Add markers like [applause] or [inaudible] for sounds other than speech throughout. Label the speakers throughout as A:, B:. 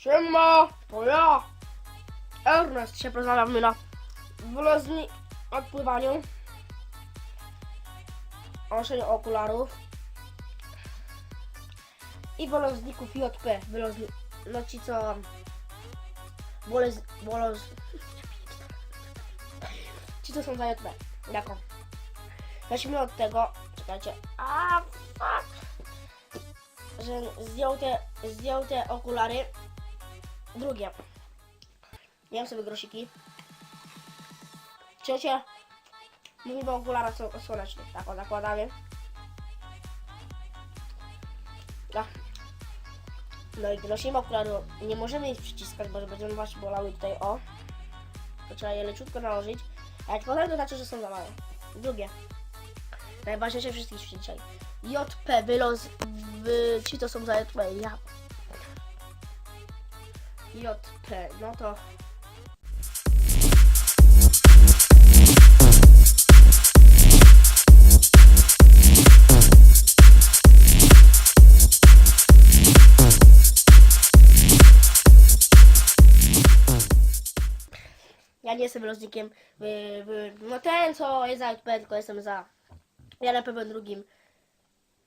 A: Siema, to ja. Ernest się porozmawiamy na wylazni odpływaniu. Noszeniu okularów. I wolozników JP. Wylozni... No ci co... Wolez... Woloz... Ci co są za JP. Jako. Zacznijmy od tego... Czekajcie. A fuck! Że zdjął te, zdjął te okulary. Drugie. Miałem sobie grosiki. Trzecie. Mówimy o okularach sł- słonecznych. Tak, o zakładamy. No. No i nosimy okularu. Nie możemy ich przyciskać, bo będziemy właśnie bolały tutaj o. To trzeba je leciutko nałożyć. A jak potem to znaczy, że są za małe. Drugie. Najważniejsze wszystkich dzisiaj. JP, wylos, w, ci to są za JP, ja. JP, no to... Ja nie jestem roznikiem, no ten co jest za JP, tylko jestem za... Ja na pewno drugim.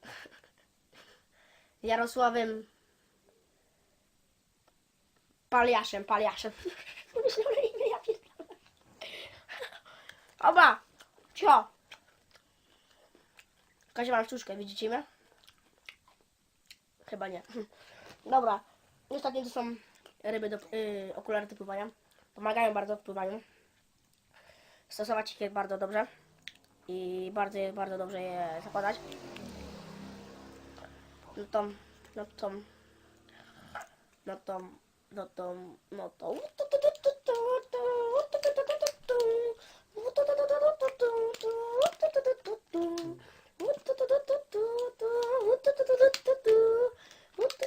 A: [laughs] Jarosławem Paliaszem, Paliaszem. [laughs] Myślałem imię, ja. Oba! Cio! Kasia mam sztuczkę, widzicie mnie? Chyba nie. [laughs] Dobra. Ostatnie to są ryby do yy, okulary do pływania. Pomagają bardzo w pływaniu. Stosować ich bardzo dobrze. I bardzo, bardzo dobrze je zakładać. No to, no to, no to, no to, no to,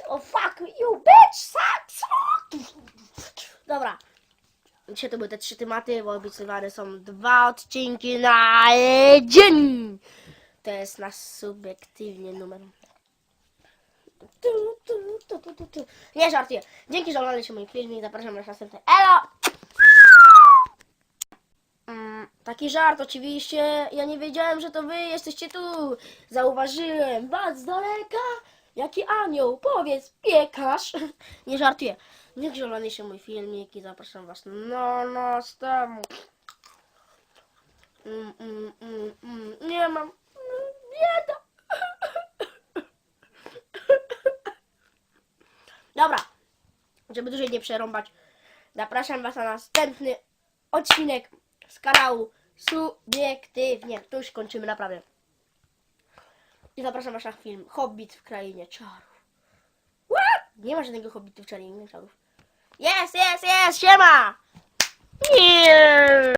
A: Oh fuck you bitch, suck, Dobra. Dzisiaj to były te trzy tematy, bo obiecywane są dwa odcinki na dzień. To jest nasz subiektywnie numer. Tu, tu, tu, tu, tu, tu. Nie żartuję. Dzięki, że oglądaliście mój filmik. Zapraszam na następny. Elo! Mm, taki żart oczywiście. Ja nie wiedziałem, że to wy jesteście tu. Zauważyłem was z daleka. Jaki anioł, powiedz, piekarz. [laughs] Nie żartuję. Dzięki, że oglądaliście mój filmik i zapraszam was na następny. Mm, mm, mm, mm. Nie mam. Mm, Bieda. Dobra, żeby dłużej nie przerąbać, zapraszam Was na następny odcinek z kanału Subiektywnie. Tu już kończymy naprawdę. I zapraszam Was na film Hobbit w Krainie Czarów. What? Nie ma żadnego Hobbitu w Krainie Czarów. Jest, jest, jest, siema! Nie.